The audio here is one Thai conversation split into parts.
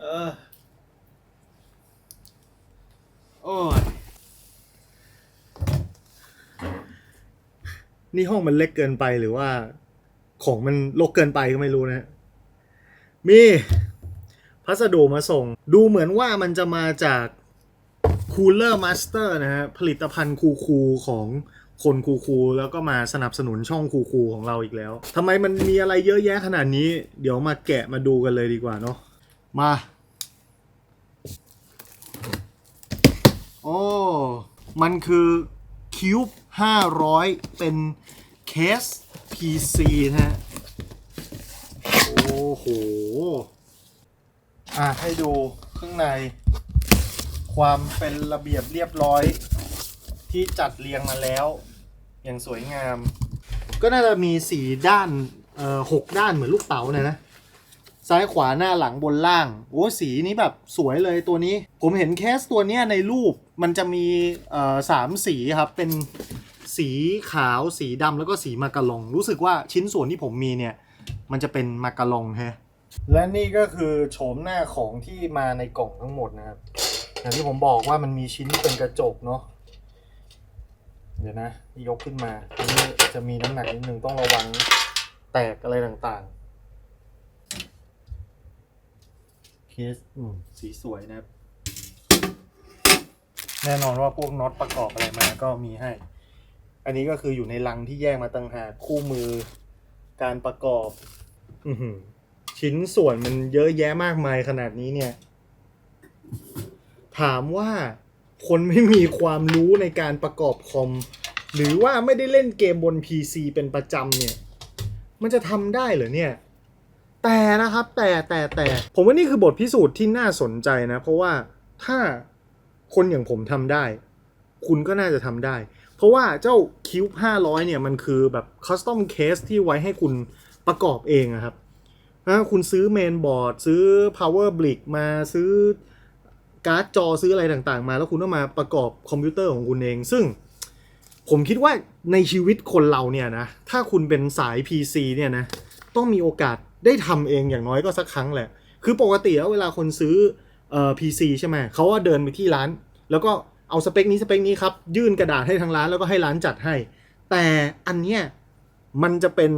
เออ โอ้ย นี่ห้องมันเล็กเกินไปหรือว่า ของมันรกเกินไปก็ไม่รู้นะ มีพัสดุมาส่ง ดูเหมือนว่ามันจะมาจาก Cooler Master นะฮะ ผลิตภัณฑ์คูคูของคนคูคูแล้วก็มาสนับสนุนช่องคูคูของเราอีกแล้วทำไมมันมีอะไรเยอะแยะขนาดนี้ เดี๋ยวมาแกะมาดูกันเลยดีกว่าเนาะ มา โอ้ มันคือ Cube 500 เป็นเคส PC นะฮะ โอ้โห อะ ให้ดูข้างใน ความเป็นระเบียบเรียบร้อย ที่จัดเรียงมาแล้ว อย่างสวยงาม ก็น่าจะมีสีด้าน เอ่อหกด้านเหมือนลูกเต๋าเนี่ยนะ ซ้ายขวาหน้าหลังบนล่าง โอ้สีนี้แบบสวยเลยตัวนี้ ผมเห็นแคสตัวเนี้ยในรูปมันจะมีสามสีครับ เป็นสีขาวสีดำแล้วก็สีมากะลอง รู้สึกว่าชิ้นส่วนที่ผมมีเนี่ย มันจะเป็นมากะลองฮะและนี่ก็คือโฉมหน้าของที่มาในกล่องทั้งหมดนะครับอย่างที่ผมบอกว่ามันมีชิ้นที่เป็นกระจกเนาะเดี๋ยวนะ ยกขึ้นมาอันนี้จะมีน้ำหนักนิดนึงต้องระวังแตกอะไรต่างๆ เคสอืมสีสวยนะครับ แน่นอนว่าพวกน็อตประกอบอะไรมาก็มีให้ อันนี้ก็คืออยู่ในลังที่แยกมาต่างหากคู่มือการประกอบ อือหือชิ้นส่วนมันเยอะแยะมากมายขนาดนี้เนี่ย ถามว่าคนไม่มีความรู้ในการประกอบคอม หรือว่าไม่ได้เล่นเกมบน PC เป็นประจำเนี่ย มันจะทำได้เหรอเนี่ย แต่นะครับแต่แต่แต่ผมว่านี่คือบทพิสูจน์ที่น่าสนใจนะ เพราะว่าถ้าคนอย่างผมทำได้ คุณก็น่าจะทำได้ เพราะว่าเจ้า Cube 500เนี่ยมันคือแบบ custom case ที่ไว้ให้คุณประกอบเองอะครับถ้าคุณซื้อเมนบอร์ดซื้อ power brick มาซื้อการ์ดจอซื้ออะไรต่างๆ มา แล้วคุณต้องมาประกอบคอมพิวเตอร์ของคุณเอง ซึ่งผมคิดว่าในชีวิตคนเราเนี่ยนะ ถ้าคุณเป็นสาย PC เนี่ยนะ ต้องมีโอกาส ได้ทำเองอย่างน้อยก็สักครั้งแหละ คือปกติแล้วเวลาคนซื้อเอ่อ PC ใช่ไหมเขาว่าเดินไปที่ร้าน แล้วก็เอาสเปคนี้สเปคนี้ครับ ยื่นกระดาษให้ทางร้านแล้วก็ให้ร้านจัดให้ แต่อันเนี้ยมันจะเป็น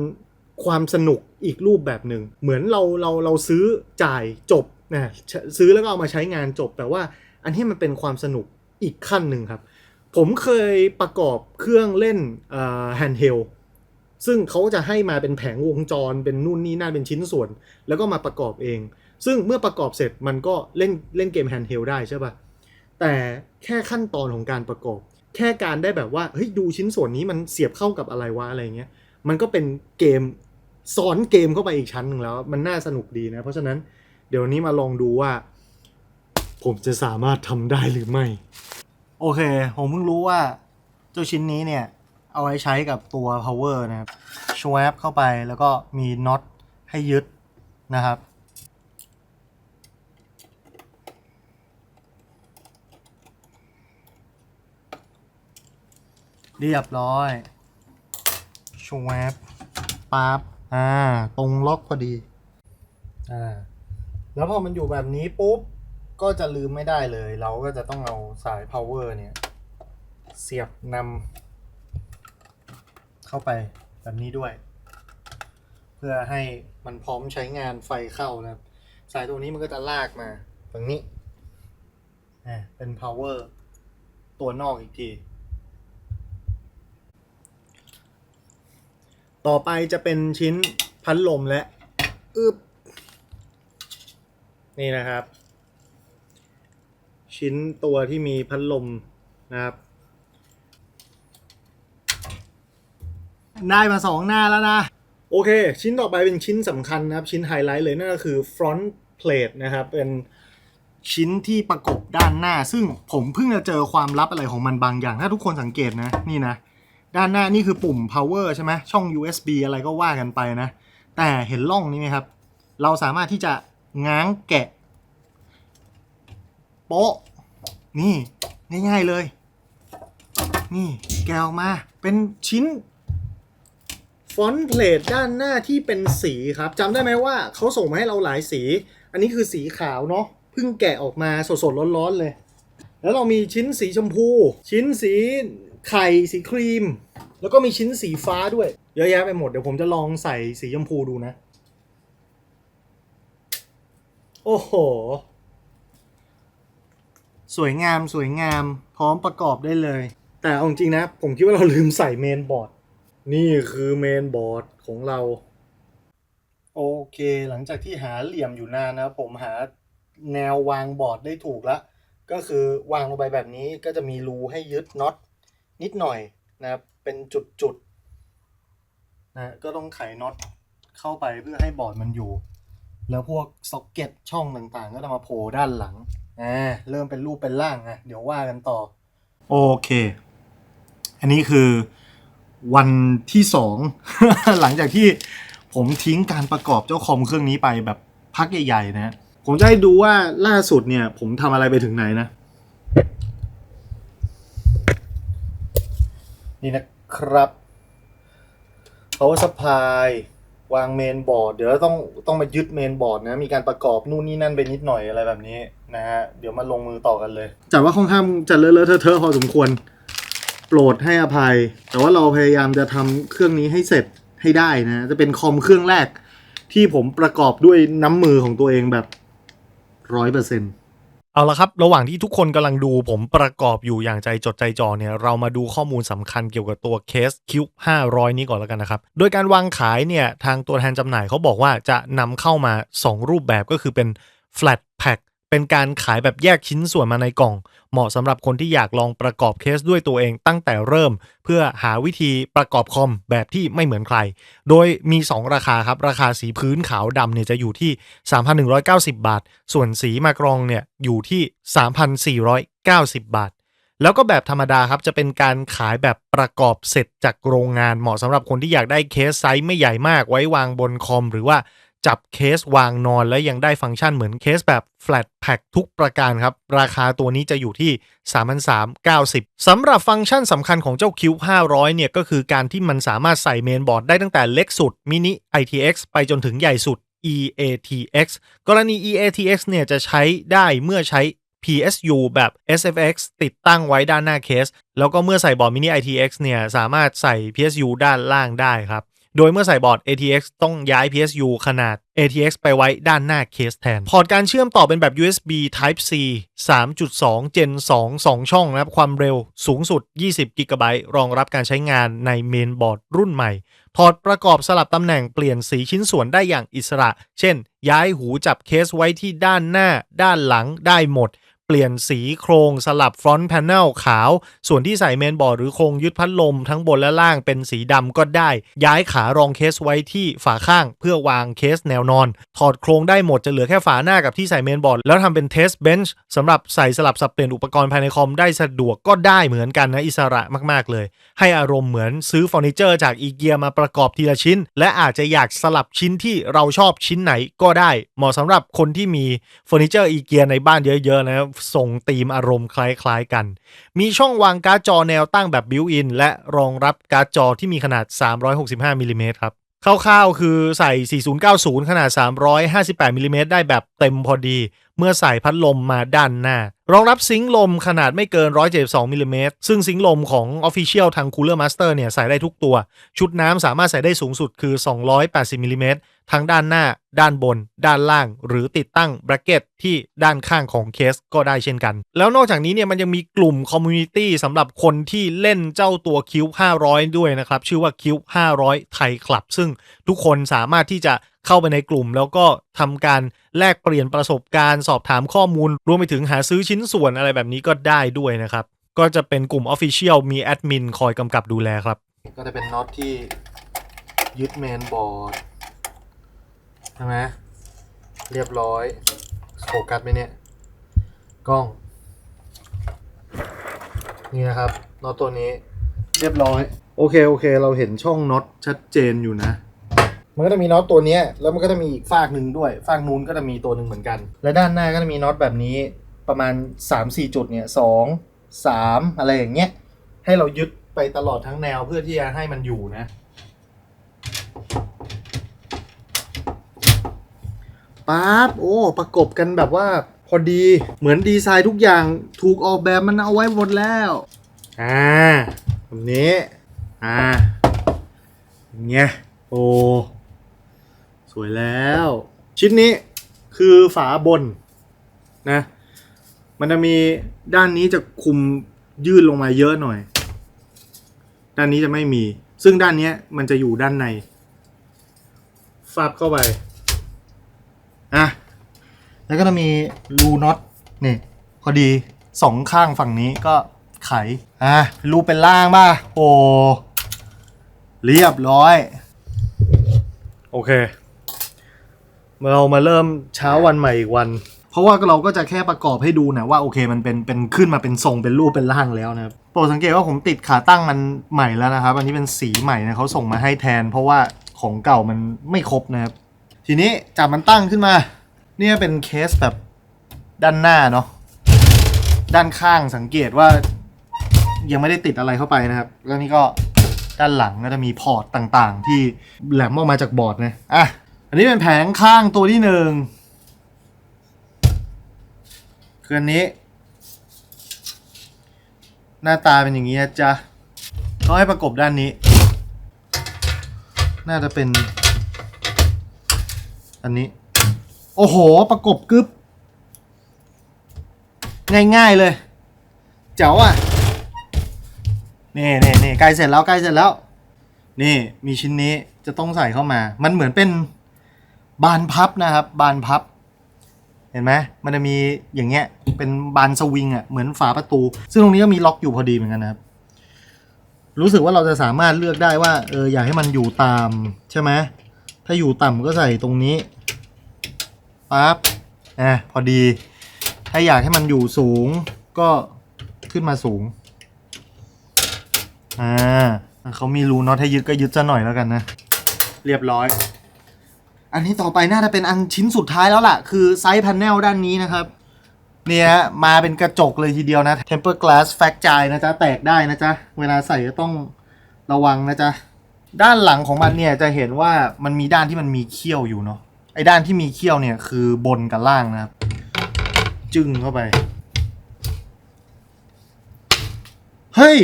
ความสนุกอีกรูปแบบหนึ่ง เหมือนเราเราเราซื้อจ่ายจบนะซื้อแล้วก็เอามาใช้งานจบ แต่ว่าอันนี้มันเป็นความสนุกอีกขั้นหนึ่งครับ ผมเคยประกอบเครื่องเล่นแฮนด์เฮล ซึ่งเขาจะให้มาเป็นแผงวงจรเป็นนู่นนี่นั่นเป็นชิ้นส่วน แล้วก็มาประกอบเอง ซึ่งเมื่อประกอบเสร็จมันก็เล่นเล่นเกมแฮนด์เฮลได้ใช่ปะแต่แค่ขั้นตอนของการประกอบ แค่การได้แบบว่าเฮ้ยดูชิ้นส่วนนี้มันเสียบเข้ากับอะไรวะอะไรเงี้ยมันก็เป็นเกมซ้อนเกมเข้าไปอีกชั้นหนึ่งแล้ว มันน่าสนุกดีนะ เพราะฉะนั้นเดี๋ยวนี้มาลองดูว่า ผมจะสามารถทำได้หรือไม่ โอเค ผมเพิ่งรู้ว่า เจ้าชิ้นนี้เนี่ย เอาไว้ใช้กับตัว power นะครับชวบเข้าไปแล้วก็มีน็อตให้ยึดนะครับ เรียบร้อยชวบปั๊บอ่า ตรงล็อกพอดี อ่า แล้วพอมันอยู่แบบนี้ปุ๊บ ก็จะลืมไม่ได้เลย เราก็จะต้องเอาสาย power เนี่ย เสียบนำ เข้าไปแบบนี้ด้วย เพื่อให้มันพร้อมใช้งานไฟเข้านะครับ สายตัวนี้มันก็จะลากมาตรงนี้อ่าเป็น power ตัวนอกอีกที ต่อไปจะเป็นชิ้นพัดลมและ อึบนี่นะครับ ชิ้นตัวที่มีพัดลมนะครับ ได้มาสองหน้าแล้วนะ โอเค ชิ้นต่อไปเป็นชิ้นสำคัญนะครับ ชิ้นไฮไลท์เลยนั่นก็คือ front plate นะครับ เป็นชิ้นที่ประกบด้านหน้า ซึ่งผมเพิ่งจะเจอความลับอะไรของมันบางอย่าง ถ้าทุกคนสังเกตนะ นี่นะ ด้านหน้านี่คือปุ่ม power ใช่ไหมช่อง USB อะไรก็ว่ากันไปนะ แต่เห็นร่องนี้ไหมครับ เราสามารถที่จะง้างแกะ โป๊ะ นี่ ง่ายๆเลย นี่แกะออกมา เป็นชิ้น ฟอนต์เพลทด้านหน้าที่เป็นสีครับจำได้ไหมว่าเขาส่งมาให้เราหลายสี อันนี้คือสีขาวเนาะเพิ่งแกะออกมาสดๆร้อนๆเลย แล้วเรามีชิ้นสีชมพู ชิ้นสีไข่สีครีม แล้วก็มีชิ้นสีฟ้าด้วย เยอะแยะไปหมดเดี๋ยวผมจะลองใส่สีชมพูดูนะ โอ้โห สวยงามสวยงามพร้อมประกอบได้เลย แต่เอาจริงนะ ผมคิดว่าเราลืมใส่เมนบอร์ด นี่คือเมนบอร์ดของเรา โอเค หลังจากที่หาเหลี่ยมอยู่นานนะผมหาแนววางบอร์ดได้ถูกแล้วก็คือวางลงไปแบบนี้ก็จะมีรูให้ยึดน็อตนิดหน่อยนะครับเป็นจุดๆนะก็ต้องไขน็อตเข้าไปเพื่อให้บอร์ดมันอยู่ แล้วพวกซ็อกเก็ตช่องต่างๆ ก็จะมาโผล่ด้านหลังอ่าเริ่มเป็นรูปเป็นร่างอะเดี๋ยวว่ากันต่อ โอเค อันนี้คือ วันที่สองหลังจากที่ผมทิ้งการประกอบเจ้าคอมเครื่องนี้ไปแบบพักใหญ่ๆนะ ผมจะให้ดูว่าล่าสุดเนี่ย ผมทำอะไรไปถึงไหนนะ นี่นะครับ power supply วางเมนบอร์ดเดี๋ยวต้องต้องมายึดเมนบอร์ดนะ มีการประกอบนู่นนี่นั่นไปนิดหน่อยอะไรแบบนี้นะฮะ เดี๋ยวมาลงมือต่อกันเลยจัดว่าค่อนข้างจะเลอะเลอะเทอะพอสมควร ปรดให้อภัย แต่ว่าเราพยายามจะทำเครื่องนี้ให้เสร็จให้ได้นะ จะเป็นคอมเครื่องแรกที่ผมประกอบด้วยน้ำมือของตัวเองแบบร้อยเปอร์เซ็นต์เอาละครับ ระหว่างที่ทุกคนกำลังดูผมประกอบอยู่อย่างใจจดใจจ่อเนี่ย เรามาดูข้อมูลสำคัญเกี่ยวกับตัวเคส Q 500 นี้ก่อนแล้วกันนะครับ โดยการวางขายเนี่ย ทางตัวแทนจำหน่ายเขาบอกว่าจะนำเข้ามา 2 รูปแบบก็คือเป็น flat pack เป็นการขายแบบแยกชิ้นส่วนมาในกล่อง เหมาะสำหรับคนที่อยากลองประกอบเคสด้วยตัวเองตั้งแต่เริ่ม เพื่อหาวิธีประกอบคอมแบบที่ไม่เหมือนใคร โดยมี 2 ราคาครับ ราคาสีพื้นขาวดำเนี่ยจะอยู่ที่ 3,190 บาท ส่วนสีมากรองเนี่ยอยู่ที่ 3,490 บาทแล้วก็แบบธรรมดาครับจะเป็นการขายแบบประกอบเสร็จจากโรงงานเหมาะสำหรับคนที่อยากได้เคสไซส์ไม่ใหญ่มากไว้วางบนคอม หรือว่าจับเคสวางนอนและยังได้ฟังก์ชันเหมือนเคสแบบ flat pack ทุกประการครับ ราคาตัวนี้จะอยู่ที่ 3,390 สำหรับฟังก์ชันสำคัญของเจ้า Q 500 เนี่ย ก็คือการที่มันสามารถใส่เมนบอร์ดได้ตั้งแต่เล็กสุด mini ITX ไปจนถึงใหญ่สุด EATX กรณี EATX เนี่ยจะใช้ได้เมื่อใช้ PSU แบบ SFX ติดตั้งไว้ด้านหน้าเคส แล้วก็เมื่อใส่บอร์ด Mini ITX เนี่ยสามารถใส่ PSU ด้านล่างได้ครับ โดยเมื่อใส่บอร์ด ATX ต้องย้าย PSU ขนาด ATX ไปไว้ด้านหน้าเคสแทน พอร์ตการเชื่อมต่อเป็นแบบ USB Type C 3.2 Gen 2 2 ช่องนะครับ ความเร็วสูงสุด 20 GB รองรับการใช้งานในเมนบอร์ดรุ่นใหม่ถอดประกอบสลับตำแหน่งเปลี่ยนสีชิ้นส่วนได้อย่างอิสระ เช่น ย้ายหูจับเคสไว้ที่ด้านหน้า ด้านหลังได้หมด ลี่ยนสีโครงสลับฟรอนต์แพนเนลขาว ส่วนที่ใส่เมนบอร์ดหรือโครงยึดพัดลมทั้งบนและล่างเป็นสีดำก็ได้ ย้ายขารองเคสไว้ที่ฝาข้าง เพื่อวางเคสแนวนอน ถอดโครงได้หมดจะเหลือแค่ฝาหน้ากับที่ใส่เมนบอร์ด แล้วทำเป็นเทสเบนช์สำหรับใส่สลับสับเปลี่ยนอุปกรณ์ภายในคอมได้สะดวกก็ได้เหมือนกันนะอิสระมากๆเลย ให้อารมณ์เหมือนซื้อเฟอร์นิเจอร์จากอีเกียมาประกอบทีละชิ้น และอาจจะอยากสลับชิ้นที่เราชอบชิ้นไหนก็ได้ เหมาะสำหรับคนที่มีเฟอร์นิเจอร์อีเกียในบ้านเยอะๆนะครับส่งธีมอารมณ์คล้ายๆกัน มีช่องวางการ์ดจอแนวตั้งแบบบิวอินและรองรับการ์ดจอที่มีขนาด 365มิลลิเมตรครับคร่าวๆ คือใส่ 4090 ขนาด 358มิลลิเมตรได้แบบเต็มพอดีเมื่อใส่พัดลมมาด้านหน้ารองรับซิงค์ลมขนาดไม่เกิน 172มิลลิเมตรซึ่งซิงค์ลมของ Official ทาง Cooler Master เนี่ยใส่ได้ทุกตัว ชุดน้ำสามารถใส่ได้สูงสุดคือ 280มิลลิเมตรทั้งด้านหน้า ด้านบน ด้านล่าง หรือติดตั้งแบรกเก็ตที่ด้านข้างของเคสก็ได้เช่นกัน แล้วนอกจากนี้เนี่ยมันยังมีกลุ่มคอมมูนิตี้สำหรับคนที่เล่นเจ้าตัวคิว500 ด้วยนะครับ ชื่อว่าคิว500 ไทยคลับ ซึ่งทุกคนสามารถที่จะเข้าไปในกลุ่มแล้วก็ทำการ แลกเปลี่ยนประสบการณ์สอบถามข้อมูล รวมไปถึงหาซื้อชิ้นส่วนอะไรแบบนี้ก็ได้ด้วยนะครับ ก็จะเป็นกลุ่ม Official มีแอดมินคอยกำกับดูแลครับ ก็จะเป็นน็อตที่ยึดเมนบอร์ดใช่ไหมเรียบร้อยโฟกัสไหมเนี่ย กล้อง นี่นะครับน็อตตัวนี้เรียบร้อย โอเค โอเค เราเห็นช่องน็อตชัดเจนอยู่นะ มันก็จะมีน็อตตัวเนี้ยแล้วมันก็จะมีอีกฝากหนึ่งด้วยฝากนู้นก็จะมีตัวหนึ่งเหมือนกัน และด้านหน้าก็จะมีน็อตแบบนี้ประมาณ 3-4 จุดเนี่ยสองสามอะไรอย่างเงี้ยให้เรายึดไปตลอดทั้งแนวเพื่อที่จะให้มันอยู่นะปปั๊บโอ้ประกบกันแบบว่าพอดีเหมือนดีไซน์ทุกอย่างถูกออกแบบมันเอาไว้หมดแล้ว อ่าแบบนี้ อ่าอย่างเงี้ยโอ้ สวยแล้ว ชิ้นนี้คือฝาบนนะ มันจะมีด้านนี้จะคุมยื่นลงมาเยอะหน่อย ด้านนี้จะไม่มี ซึ่งด้านนี้มันจะอยู่ด้านในฟาบเข้าไปอะแล้วก็จะมีรูน็อตนี่พอดีสองข้างฝั่งนี้ก็ไขอะรูเป็นล่างป่ะโอ้เรียบร้อย โอเค เรามาเริ่มเช้าวันใหม่อีกวัน เพราะว่าเราก็จะแค่ประกอบให้ดูนะว่าโอเคมันเป็นเป็นขึ้นมาเป็นทรงเป็นรูปเป็นร่างแล้วนะครับโปรดสังเกตว่าผมติดขาตั้งมันใหม่แล้วนะครับ อันนี้เป็นสีใหม่นะเขาส่งมาให้แทน เพราะว่าของเก่ามันไม่ครบนะครับ ทีนี้จับมันตั้งขึ้นมา เนี่ยเป็นเคสแบบด้านหน้าเนาะด้านข้างสังเกตว่ายังไม่ได้ติดอะไรเข้าไปนะครับ แล้วนี่ก็ด้านหลังก็จะมีพอร์ตต่างๆ ที่แหลมออกมาจากบอร์ดนะอะ อันนี้เป็นแผงข้างตัวที่หนึ่งคืออันนี้ หน้าตาเป็นอย่างนี้นะจ๊ะเขาให้ประกบด้านนี้ น่าจะเป็น อันนี้ โอ้โห ประกบกึบง่ายๆเลย เจ๋วอะ นี่นี่นี่ใกล้เสร็จแล้วใกล้เสร็จแล้ว นี่มีชิ้นนี้จะต้องใส่เข้ามา มันเหมือนเป็น บานพับนะครับ บานพับ เห็นไหมมันจะมีอย่างเงี้ยเป็นบานสวิงอะเหมือนฝาประตู ซึ่งตรงนี้ก็มีล็อกอยู่พอดีเหมือนกันนะครับ รู้สึกว่าเราจะสามารถเลือกได้ว่าเอออยากให้มันอยู่ตามใช่ไหมถ้าอยู่ต่ำก็ใส่ตรงนี้ปั๊บอะพอดี ถ้าอยากให้มันอยู่สูงก็ขึ้นมาสูงอ่าเขามีรูน็อตให้ยึดก็ยึดซะหน่อยแล้วกันนะ เรียบร้อย อันนี้ต่อไปน่าจะเป็นอันชิ้นสุดท้ายแล้วล่ะ คือไซส์ a น e l ด้านนี้นะครับ เนี่ยมาเป็นกระจกเลยทีเดียวนะ temper glass fracture นะจ๊ะ แตกได้นะจ๊ะ เวลาใส่ก็ต้องระวังนะจ๊ะ ด้านหลังของมันเนี่ยจะเห็นว่ามันมีด้านที่มันมีเขี้ยวอยู่เนาะไอ้ด้านที่มีเขี้ยวเนี่ยคือบนกับล่างนะครับ จึงเข้าไป เฮ้ย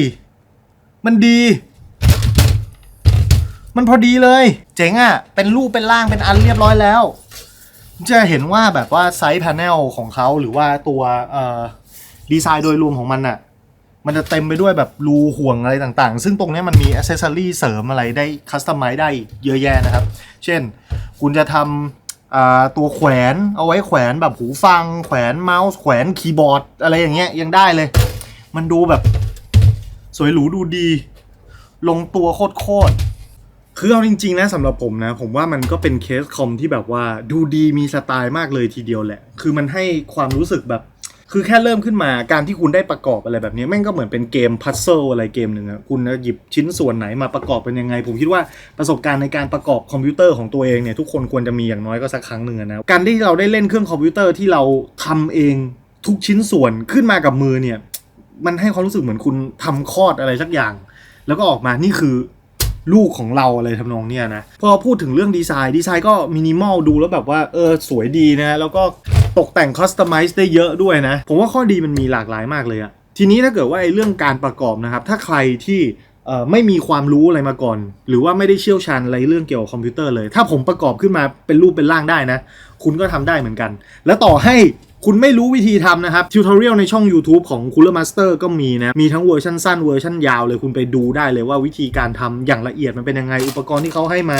มันดี มันพอดีเลย เจ๋งอะ่ะ เป็นรูปเป็นร่างเป็นอันเรียบร้อยแล้ว จะเห็นว่าแบบว่าไซส์พาเนลของเขาหรือว่าตัวเอ่อดีไซน์โดยรวมของมันอะ่ะ มันจะเต็มไปด้วยแบบรูห่วงอะไรต่างๆ ซึ่งตรงนี้มันมีอ c เซสซอรี่เสริมอะไรได้คัสตอมไมซ์ได้เยอะแยะนะครับ เช่น คุณจะทำอ่าตัวแขวนเอาไว้แขวนแบบหูฟัง แขวนเมาส์แขวนคีย์บอร์ดอะไรอย่างเงี้ยยังได้เลย มันดูแบบสวยหรูดูดี ลงตัวโคตรๆ คือเอาจริงๆนะสำหรับผมนะ ผมว่ามันก็เป็นเคสคอมที่แบบว่าดูดีมีสไตล์มากเลยทีเดียวแหละ คือมันให้ความรู้สึกแบบ คือแค่เริ่มขึ้นมาการที่คุณได้ประกอบอะไรแบบนี้แม่งก็เหมือนเป็นเกมพัซเซิลอะไรเกมหนึ่งอะคุณจะหยิบชิ้นส่วนไหนมาประกอบเป็นยังไง ผมคิดว่าประสบการณ์ในการประกอบคอมพิวเตอร์ของตัวเองเนี่ยทุกคนควรจะมีอย่างน้อยก็สักครั้งหนึ่งนะการที่เราได้เล่นเครื่องคอมพิวเตอร์ที่เราทำเองทุกชิ้นส่วนขึ้นมากับมือเนี่ยมันให้ความรู้สึกเหมือนคุณทำคลอดอะไรสักอย่าง แล้วก็ออกมานี่คือ ลูกของเราอะไรทำนองเนี้ยนะ พอพูดถึงเรื่องดีไซน์ดีไซน์ก็มินิมอลดูแล้วแบบว่าเออสวยดีนะ แล้วก็ตกแต่งคัสตอมไมซ์ได้เยอะด้วยนะ ผมว่าข้อดีมันมีหลากหลายมากเลยอะทีนี้ถ้าเกิดว่าไอ้เรื่องการประกอบนะครับ ถ้าใครที่เอ่อไม่มีความรู้อะไรมาก่อน หรือว่าไม่ได้เชี่ยวชาญอะไรเรื่องเกี่ยวกับคอมพิวเตอร์เลย ถ้าผมประกอบขึ้นมาเป็นรูปเป็นร่างได้นะ คุณก็ทำได้เหมือนกัน และต่อให้ คุณไม่รู้วิธีทำนะครับทิวทอเรียลในช่อง YouTube ของ Cooler Master ก็มีนะ มีทั้งเวอร์ชันสั้นเวอร์ชันยาวเลยคุณไปดูได้เลยว่าวิธีการทำอย่างละเอียดมันเป็นยังไง อุปกรณ์ที่เขาให้มา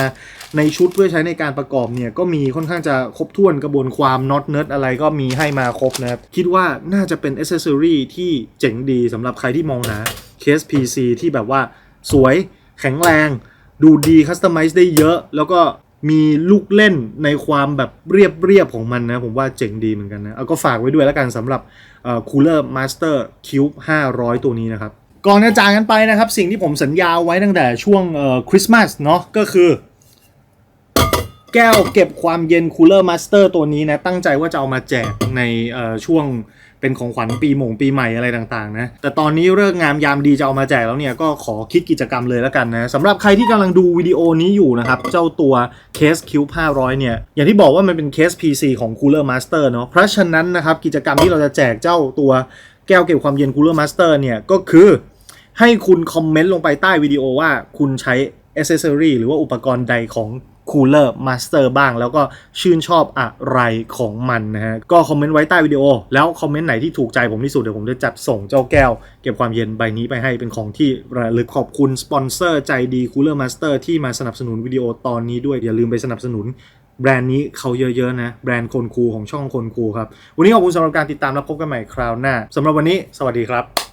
ในชุดเพื่อใช้ในการประกอบเนี่ยก็มีค่อนข้างจะครบถ้วนกระบวนความน็อตเนิร์ดอะไรก็มีให้มาครบนะครับ คิดว่าน่าจะเป็นอ c เซ s ซอรีที่เจ๋งดีสำหรับใครที่มองหาเคส PC ที่แบบว่าสวยแข็งแรง ดูดีคัสตอมไมซ์ได้เยอะ แล้วก็ มีลูกเล่นในความแบบเรียบเรียบๆของมันนะ ผมว่าเจ๋งดีเหมือนกันนะ เอาก็ฝากไว้ด้วยแล้วกันสำหรับเอ่อ Cooler Master Cube 500 ตัวนี้นะครับ ก่อนจะจากกันไปนะครับ สิ่งที่ผมสัญญาไว้ตั้งแต่ช่วงคริสต์มาสเนาะก็คือ แก้วเก็บความเย็น Cooler Master ตัวนี้นะ ตั้งใจว่าจะเอามาแจกในช่วง เป็นของขวัญปีหม่งปีใหม่อะไรต่างๆนะแต่ตอนนี้เลิกงามยามดีจะเอามาแจกแล้วเนี่ยก็ขอคิดกิจกรรมเลยแล้วกันนะสำหรับใครที่กำลังดูวิดีโอนี้อยู่นะครับเจ้าตัวเคส Cube 500เนี่ยอย่างที่บอกว่ามันเป็นเคส PC ของ Cooler Master เนาะเพราะฉะนั้นนะครับกิจกรรมที่เราจะแจกเจ้าตัวแก้วเก็บความเย็น Cooler Master เนี่ยก็คือให้คุณคอมเมนต์ลงไปใต้วิดีโอว่าคุณใช้อ c เซอรี่หรือว่าอุปกรณ์ใดของ Cooler Master บ้าง แล้วก็ชื่นชอบอะไรของมันนะฮะ ก็คอมเมนต์ไว้ใต้วิดีโอ แล้วคอมเมนต์ไหนที่ถูกใจผมที่สุด เดี๋ยวผมจะจัดส่งเจ้าแก้ว เก็บความเย็นใบนี้ไปให้เป็นของที่ระลึกขอบคุณสปอนเซอร์ใจดี Cooler Master ที่มาสนับสนุนวิดีโอตอนนี้ด้วยอย่าลืมไปสนับสนุนแบรนด์นี้เขาเยอะๆนะ แบรนด์คนคูของช่องคนคูครับ วันนี้ขอบคุณสำหรับการติดตามและพบกันใหม่คราวหน้าสำหรับวันนี้ สวัสดีครับ